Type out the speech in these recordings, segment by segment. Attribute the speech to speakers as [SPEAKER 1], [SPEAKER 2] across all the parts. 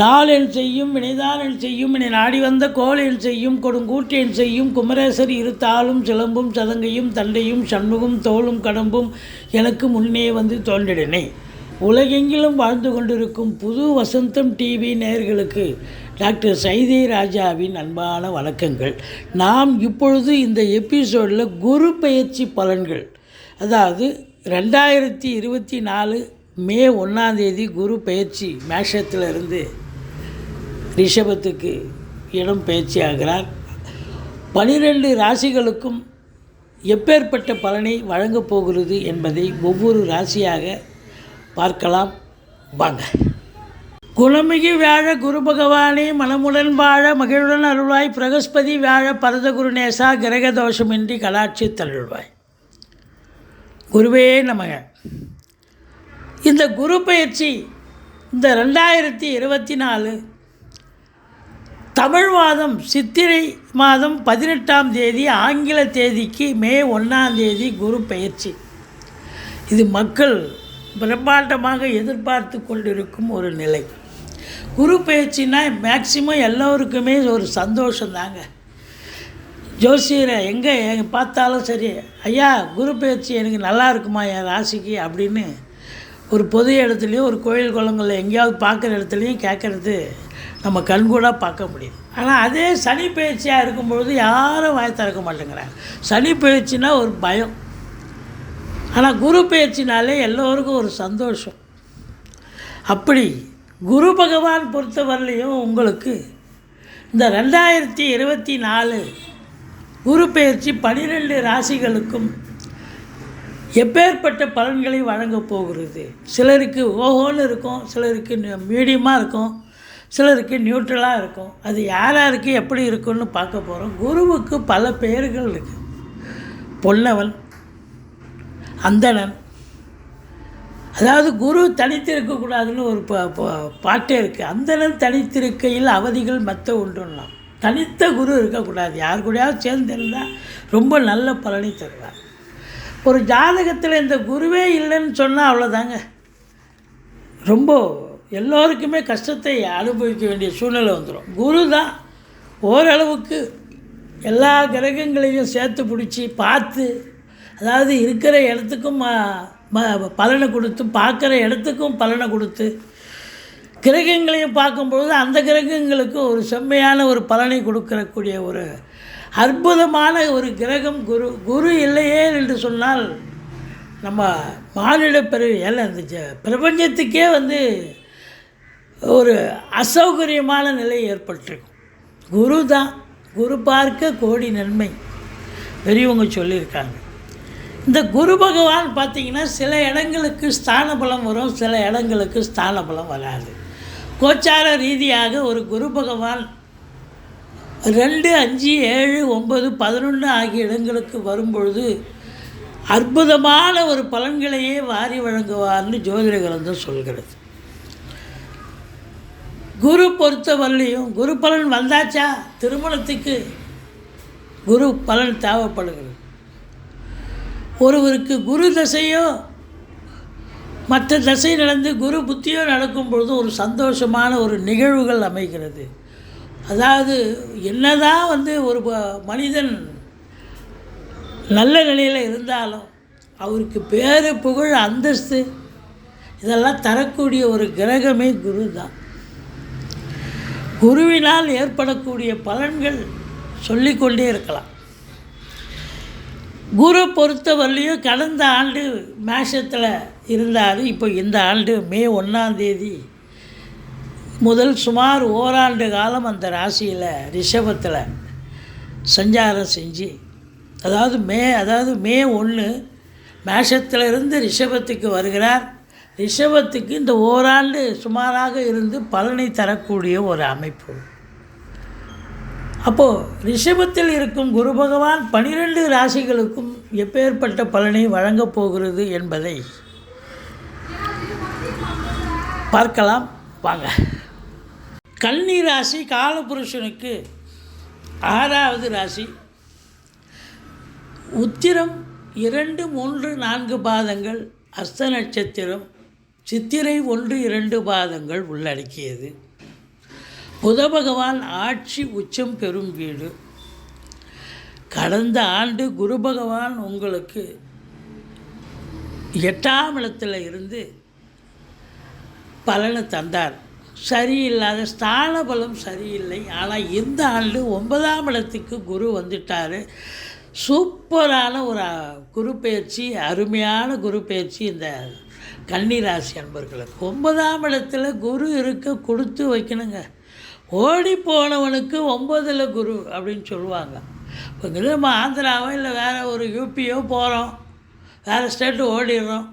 [SPEAKER 1] நாளென் செய்யும் வினைதானென் செய்யும் என நாடி வந்த கோளென் செய்யும் கொடுங்கூட்டேன் செய்யும் குமரேசர் இரு தாளும் சிலம்பும் சதங்கையும் தண்டையும் சண்முகம் தோளும் கடம்பும் எனக்கு முன்னே வந்து தோன்றிடனே. உலகெங்கிலும் வாழ்ந்து கொண்டிருக்கும் புது வசந்தம் டிவி நேயர்களுக்கு டாக்டர் சைதே ராஜாவின் அன்பான வணக்கங்கள். நாம் இப்பொழுது இந்த எபிசோடில் குரு பயிற்சி பலன்கள் அதாவது ரெண்டாயிரத்தி இருபத்தி நாலு மே ஒன்றாந்தேதி குரு பயிற்சி மேஷத்தில் இருந்து ரிஷபத்துக்கு இடம் பயிற்சியாகிறார். பனிரெண்டு ராசிகளுக்கும் எப்பேற்பட்ட பலனை வழங்கப் போகிறது என்பதை ஒவ்வொரு ராசியாக பார்க்கலாம். வாங்க. குணமிகு வியாழ குரு பகவானே மனமுடன் வாழ மகிழுடன் அருள்வாய் பிரகஸ்பதி வியாழ பரத குருநேசா கிரக தோஷமின்றி கலாட்சி தருள்வாய் குருவே நமக. இந்த குரு பயிற்சி இந்த ரெண்டாயிரத்தி இருபத்தி நாலு தமிழ் மாதம் சித்திரை மாதம் பதினெட்டாம் தேதி ஆங்கில தேதிக்கு மே ஒன்றாம் தேதி குரு பயிற்சி இது மக்கள் பிரம்மாண்டமாக எதிர்பார்த்து கொண்டிருக்கும் ஒரு நிலை. குரு பயிற்சினா மேக்சிமம் எல்லோருக்குமே ஒரு சந்தோஷம் தாங்க ஜோசியரை எங்கே எங்கே பார்த்தாலும் சரி ஐயா குரு பயிற்சி எனக்கு நல்லா இருக்குமா என் ராசிக்கு? அப்படின்னு ஒரு பொது இடத்துலையும் ஒரு கோயில் குளங்களில் எங்கேயாவது பார்க்குற இடத்துலையும் கேட்குறது நம்ம கண்கூடாக பார்க்க முடியுது. ஆனால் அதே சனி பயிற்சியாக இருக்கும்பொழுது யாரும் வாய் திறக்க மாட்டேங்கிறாங்க. சனி பயிற்சினா ஒரு பயம். ஆனால் குரு பயிற்சினாலே எல்லோருக்கும் ஒரு சந்தோஷம். அப்படி குரு பகவான் பொறுத்தவரையிலையும் உங்களுக்கு இந்த ரெண்டாயிரத்தி இருபத்தி நாலு குரு பயிற்சி பனிரெண்டு ராசிகளுக்கும் எப்பேற்பட்ட பலன்களை வழங்கப் போகிறது? சிலருக்கு ஓஹோன்னு இருக்கும் சிலருக்கு மீடியமாக இருக்கும். சிலருக்கு நியூட்ரலாக இருக்கும். அது யார் யாருக்கு எப்படி இருக்குன்னு பார்க்க போகிறோம் குருவுக்கு பல பெயர்கள் இருக்குது பொன்னவன் அந்தணன். அதாவது குரு தனித்திருக்கக்கூடாதுன்னு ஒரு பாட்டே இருக்குது அந்தணன் தனித்திருக்கையில் அவதிகள் மற்ற ஒன்றுலாம் தனித்த குரு இருக்கக்கூடாது யார் கூடயாவது சேர்ந்திருந்தால் ரொம்ப நல்ல பலனை தருவார். ஒரு ஜாதகத்தில் இந்த குருவே இல்லைன்னு சொன்னால் அவ்வளோதாங்க ரொம்ப எல்லோருக்குமே கஷ்டத்தை அனுபவிக்க வேண்டிய சூழ்நிலை வந்துடும் குரு தான் ஓரளவுக்கு எல்லா கிரகங்களையும் சேர்த்து பிடிச்சி பார்த்து அதாவது இருக்கிற இடத்துக்கும் பலனை கொடுத்து பார்க்குற இடத்துக்கும் பலனை கொடுத்து கிரகங்களையும் பார்க்கும்பொழுது அந்த கிரகங்களுக்கு ஒரு செம்மையான ஒரு பலனை கொடுக்கக்கூடிய ஒரு அற்புதமான ஒரு கிரகம் குரு. குரு இல்லையே என்று சொன்னால் நம்ம மானிட பிறவி ஏல இந்த ஜ- பிரபஞ்சத்துக்கே வந்து ஒரு அசௌகரியமான நிலை ஏற்பட்டிருக்கும். குரு தான் குரு பார்க்க கோடி நன்மை. பெரியவங்க சொல்லியிருக்காங்க. இந்த குரு பகவான் பார்த்தீங்கன்னா சில இடங்களுக்கு ஸ்தான பலம் வரும் சில இடங்களுக்கு ஸ்தான பலம் வராது. கோச்சார ரீதியாக ஒரு குரு பகவான் ரெண்டு அஞ்சு ஏழு ஒம்பது பதினொன்று ஆகிய இடங்களுக்கு வரும்பொழுது அற்புதமான ஒரு பலன்களையே வாரி வழங்குவார்னு ஜோதிட கிரந்தம் சொல்கிறது. குரு பொறுத்தவரையிலையும் குரு பலன் வந்தாச்சா? திருமணத்துக்கு குரு பலன் தேவைப்படுகிறது. ஒருவருக்கு குரு தசையோ மற்ற தசை நடந்து குரு புத்தியோ நடக்கும் பொழுது ஒரு சந்தோஷமான ஒரு நிகழ்வுகள் அமைகிறது. அதாவது என்னதான் வந்து ஒரு மனிதன் நல்ல நிலையில் இருந்தாலும் அவருக்கு பேர் புகழ் அந்தஸ்து இதெல்லாம் தரக்கூடிய ஒரு கிரகமே குரு தான் குருவினால் ஏற்படக்கூடிய பலன்கள் சொல்லிக்கொண்டே இருக்கலாம். குரு பொறுத்தவரையிலையும் கடந்த ஆண்டு மேஷத்தில் இருந்தார். இப்போ இந்த ஆண்டு மே ஒன்றாந்தேதி முதல் சுமார் ஓராண்டு காலம் அந்த ராசியில் ரிஷபத்தில் சஞ்சாரம் செஞ்சு அதாவது மே அதாவது மே ஒன்று மேஷத்திலிருந்து ரிஷபத்துக்கு வருகிறார். ரிஷபத்துக்கு இந்த ஓராண்டு சுமாராக இருந்து பலனை தரக்கூடிய ஒரு அமைப்பு. அப்போது ரிஷபத்தில் இருக்கும் குரு பகவான் பனிரெண்டு ராசிகளுக்கும் எப்பேற்பட்ட பலனை வழங்கப் போகிறது என்பதை பார்க்கலாம். வாங்க. கன்னி ராசி காலபுருஷனுக்கு ஆறாவது ராசி. உத்திரம் இரண்டு மூன்று நான்கு பாதங்கள் அஸ்த நட்சத்திரம் சித்திரை ஒன்று இரண்டு பாதங்கள் உள்ளடக்கியது. புத பகவான் ஆட்சி உச்சம் பெறும் வீடு. கடந்த ஆண்டு குரு பகவான் உங்களுக்கு எட்டாம் இடத்துல இருந்து பலனை தந்தார். சரியில்லாத ஸ்தான பலம் சரியில்லை. ஆனால் இந்த ஆண்டு ஒன்பதாம் இடத்துக்கு குரு வந்துட்டார். சூப்பரான ஒரு குரு பயிற்சி அருமையான குரு பயிற்சி இந்த கன்னிராசி அன்பர்களுக்கு ஒன்பதாம் இடத்துல குரு இருக்க கொடுத்து வைக்கணுங்க. ஓடி போனவனுக்கு ஒம்பதில் குரு அப்படின்னு சொல்லுவாங்க. இப்போ நம்ம ஆந்திராவோ இல்லை வேறு ஒரு யூபியோ போகிறோம் வேறு ஸ்டேட்டு ஓடிடுறோம்.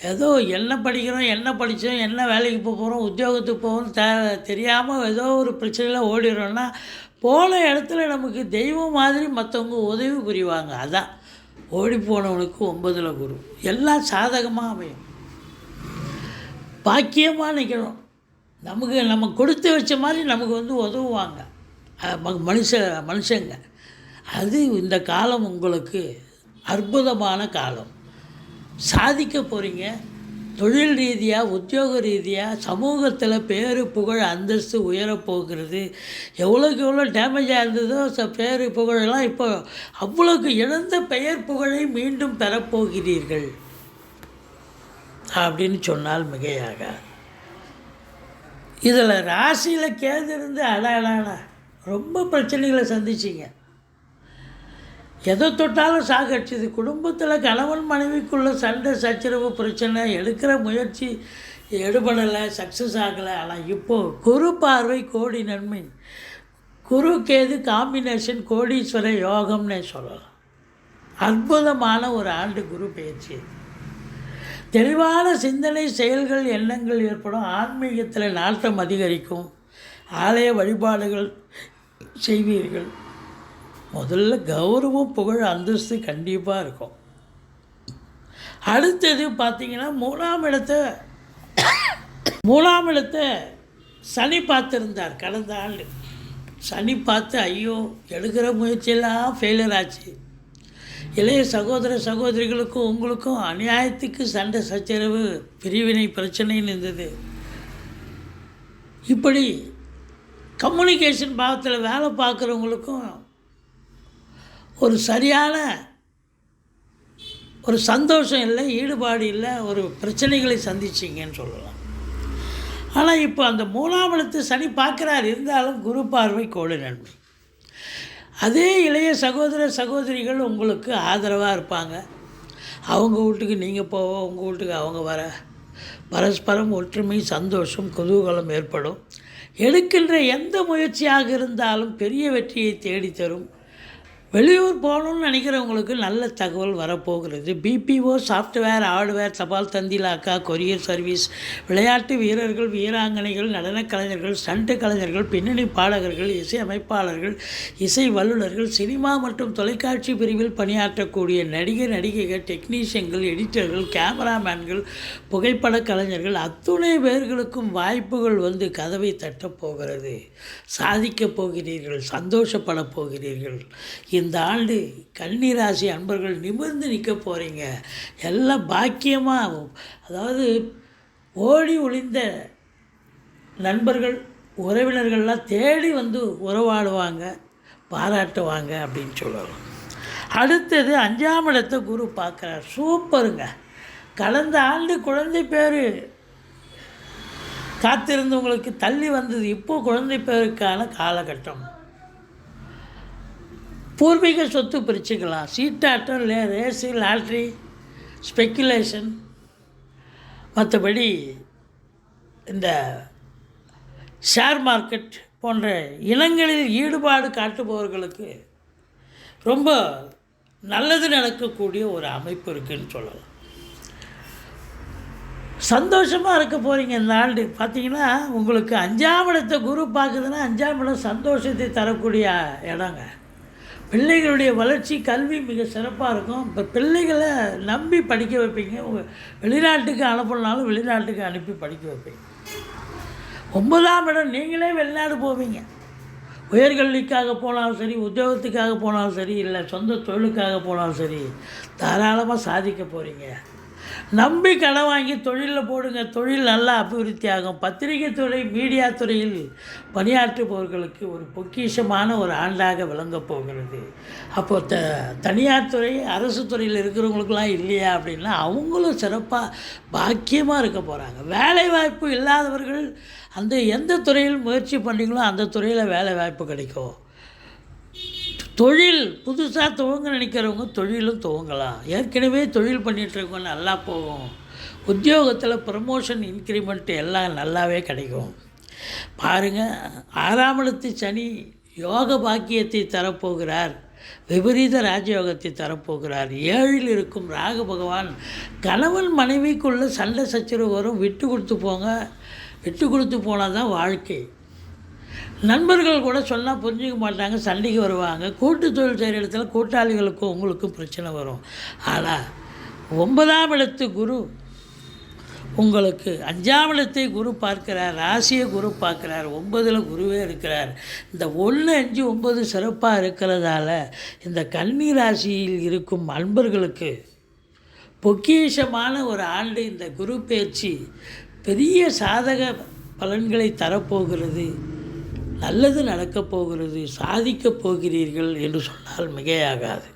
[SPEAKER 1] ஏதோ என்ன படிக்கிறோம் என்ன படித்தோம் என்ன வேலைக்கு போக போகிறோம் உத்தியோகத்துக்கு போகணும் தே தெரியாமல் ஏதோ ஒரு பிரச்சனையில் ஓடிடுறோன்னா போன இடத்துல நமக்கு தெய்வம் மாதிரி மற்றவங்க உதவி புரிவாங்க. அதான். ஓடி போனவனுக்கு ஒன்பதில் குரு. எல்லாம் சாதகமாக அமையும். பாக்கியமாக நிற்கிறோம் நமக்கு நம்ம கொடுத்து வச்ச மாதிரி நமக்கு வந்து உதவுவாங்க. ம- மனுஷ மனுஷங்க. அது இந்த காலம் உங்களுக்கு அற்புதமான காலம். சாதிக்க போகிறீங்க தொழில் ரீதியாக உத்தியோக ரீதியாக சமூகத்தில் பேரு புகழ் அந்தஸ்து உயரப்போகிறது எவ்வளோக்கு எவ்வளோ டேமேஜாக இருந்ததோ ச பேரு புகழெல்லாம் இப்போ அவ்வளோக்கு இழந்த பெயர் புகழை மீண்டும் பெறப்போகிறீர்கள் அப்படின்னு சொன்னால் மிகையாக இதில் ராசியில் கேது இருந்து அடாடாடா ரொம்ப பிரச்சனைகளை சந்திச்சிங்க. எதை தொட்டாலும் சாகடிச்சது. குடும்பத்தில் கணவன் மனைவிக்குள்ள சண்டை சச்சரவு பிரச்சனை எடுக்கிற முயற்சி எடுபடலை சக்ஸஸ் ஆகலை. ஆனால் இப்போது குரு பார்வை கோடி நன்மை குரு கேது காம்பினேஷன் கோடீஸ்வர யோகம்னே சொல்லலாம். அற்புதமான ஒரு ஆண்டு குரு பயிற்சி. இது. தெளிவான சிந்தனை செயல்கள் எண்ணங்கள் ஏற்படும். ஆன்மீகத்தில் நாட்டம் அதிகரிக்கும். ஆலய வழிபாடுகள் செய்வீர்கள். முதல்ல கௌரவம் புகழ் அந்தஸ்து கண்டிப்பாக இருக்கும். அடுத்தது பார்த்தீங்கன்னா மூணாம் இடத்தை மூணாம் இடத்தை சனி பார்த்துருந்தார் கடந்த ஆண்டு. சனி பார்த்து ஐயோ எடுக்கிற முயற்சியெல்லாம் ஃபெயிலியர் ஆச்சு. இளைய சகோதர சகோதரிகளுக்கும் உங்களுக்கும் அநியாயத்துக்கு சண்டை சச்சரவு பிரிவினை பிரச்சனைன்னு இருந்தது இப்படி கம்யூனிகேஷன் பாவத்தில் வேலை பார்க்குறவங்களுக்கும் ஒரு சரியான ஒரு சந்தோஷம் இல்லை ஈடுபாடு இல்லை ஒரு பிரச்சனைகளை சந்திச்சிங்கன்னு சொல்லலாம். ஆனால் இப்போ அந்த மூலாமலத்தை சனி பார்க்குறார். இருந்தாலும் குரு பார்வை கோடு நன்மை அதே இளைய சகோதர சகோதரிகள் உங்களுக்கு ஆதரவாக இருப்பாங்க. அவங்க வீட்டுக்கு நீங்கள் போக உங்கள் வீட்டுக்கு அவங்க வர. பரஸ்பரம் ஒற்றுமை சந்தோஷம் குதூகலம் ஏற்படும். எடுக்கின்ற எந்த முயற்சியாக இருந்தாலும் பெரிய வெற்றியை தேடித்தரும். வெளியூர் போகணும்னு நினைக்கிறவங்களுக்கு நல்ல தகவல் வரப்போகிறது. பிபிஓ சாஃப்ட்வேர் ஹார்ட்வேர் தபால் தந்திலாக்கா கொரியர் சர்வீஸ் விளையாட்டு வீரர்கள் வீராங்கனைகள் நடனக் கலைஞர்கள் ஸ்டண்ட் கலைஞர்கள் பின்னணி பாடகர்கள் இசை அமைப்பாளர்கள் இசை வல்லுநர்கள் சினிமா மற்றும் தொலைக்காட்சி பிரிவில் பணியாற்றக்கூடிய நடிகர் நடிகைகள் டெக்னீஷியன்கள் எடிட்டர்கள் கேமராமேன்கள் புகைப்பட கலைஞர்கள் அத்துணை பேர்களுக்கும் வாய்ப்புகள் வந்து கதவை தட்டப் போகிறது. சாதிக்கப் போகிறீர்கள் சந்தோஷப்பட போகிறீர்கள். இந்த இந்த ஆண்டு கன்னிராசி அன்பர்கள் நிமிர்ந்து நிற்க போகிறீங்க எல்லாம் பாக்கியமாக அதாவது ஓடி ஒளிந்த நண்பர்கள் உறவினர்கள்லாம் தேடி வந்து உறவாடுவாங்க பாராட்டுவாங்க அப்படின்னு சொல்லலாம். அடுத்தது அஞ்சாம் இடத்தை குரு பார்க்குறார். சூப்பருங்க. கடந்த ஆண்டு குழந்தை பேர் காத்திருந்தவங்களுக்கு தள்ளி வந்தது. இப்போது குழந்தை பேருக்கான காலகட்டம். பூர்வீக சொத்து பிரிச்சுக்கலாம். சீட்டாட்டம் லே ரேஸு லாட்ரி ஸ்பெக்குலேஷன். மற்றபடி இந்த ஷேர் மார்க்கெட் போன்ற இனங்களில் ஈடுபாடு காட்டுபவர்களுக்கு ரொம்ப நல்லது நடக்கக்கூடிய ஒரு அமைப்பு இருக்குன்னு சொல்லலாம். சந்தோஷமாக இருக்க போகிறீங்க இந்த ஆண்டு. பார்த்தீங்கன்னா உங்களுக்கு அஞ்சாம் இடத்தை குரு பார்க்குதுன்னா அஞ்சாம் இடம் சந்தோஷத்தை தரக்கூடிய இடங்க. பிள்ளைகளுடைய வளர்ச்சி கல்வி மிக சிறப்பாக இருக்கும். இப்போ பிள்ளைகளை நம்பி படிக்க வைப்பீங்க. உங்கள் வெளிநாட்டுக்கு அனுப்பினாலும் வெளிநாட்டுக்கு அனுப்பி படிக்க வைப்பீங்க. ஒன்பதாம் இடம் நீங்களே வெளிநாடு போவீங்க. உயர்கல்விக்காக போனாலும் சரி உத்தியோகத்துக்காக போனாலும் சரி இல்லை சொந்த தொழிலுக்காக போனாலும் சரி தாராளமாக சாதிக்க போகிறீங்க நம்பி கடன் வாங்கி தொழிலில் போடுங்க. தொழில் நல்லா அபிவிருத்தி ஆகும். பத்திரிகை துறை மீடியா துறையில் பணியாற்றுபவர்களுக்கு ஒரு பொக்கிஷமான ஒரு ஆண்டாக விளங்கப் போகிறது. அப்போது த தனியார் துறை அரசு துறையில் இருக்கிறவங்களுக்கெல்லாம் இல்லையா அப்படின்னா அவங்களும் சிறப்பாக பாக்கியமாக இருக்க போகிறாங்க வேலைவாய்ப்பு இல்லாதவர்கள் அந்த எந்த துறையில் முயற்சி பண்ணீங்களோ அந்த துறையில் வேலை வாய்ப்பு கிடைக்கும். தொழில் புதுசாக துவங்க நினைக்கிறவங்க தொழிலும் துவங்கலாம். ஏற்கனவே தொழில் பண்ணிட்டு இருக்கவங்க நல்லா போகும். உத்தியோகத்தில் ப்ரமோஷன் இன்க்ரிமெண்ட் எல்லாம் நல்லாவே கிடைக்கும். பாருங்கள் ஆறாம் இடத்து சனி யோக பாக்கியத்தை தரப்போகிறார். விபரீத ராஜயோகத்தை தரப்போகிறார். ஏழில் இருக்கும் ராகு பகவான் கணவன் மனைவிக்குள்ளே சண்டை சச்சரவு வரும். விட்டு கொடுத்து போங்க. விட்டு கொடுத்து போனால் தான் வாழ்க்கை. நண்பர்கள் கூட சொன்னால் புரிஞ்சுக்க மாட்டாங்க சண்டைக்கு வருவாங்க. கூட்டு தொழில் செய்கிற இடத்துல கூட்டாளிகளுக்கும் உங்களுக்கும் பிரச்சனை வரும். ஆனால் ஒன்பதாம் இடத்து குரு உங்களுக்கு அஞ்சாம் இடத்தை குரு பார்க்கிறார் ராசியை குரு பார்க்கிறார் ஒன்பதில் குருவே இருக்கிறார். இந்த ஒன்று அஞ்சு ஒன்பது சிறப்பாக இருக்கிறதால இந்த கன்னி ராசியில் இருக்கும் அன்பர்களுக்கு பொக்கிஷமான ஒரு ஆண்டு இந்த குரு பேச்சு பெரிய சாதக பலன்களை தரப்போகிறது. நல்லது நடக்கப் போகிறது சாதிக்கப் போகிறீர்கள் என்று சொன்னால் மிகையாகாது.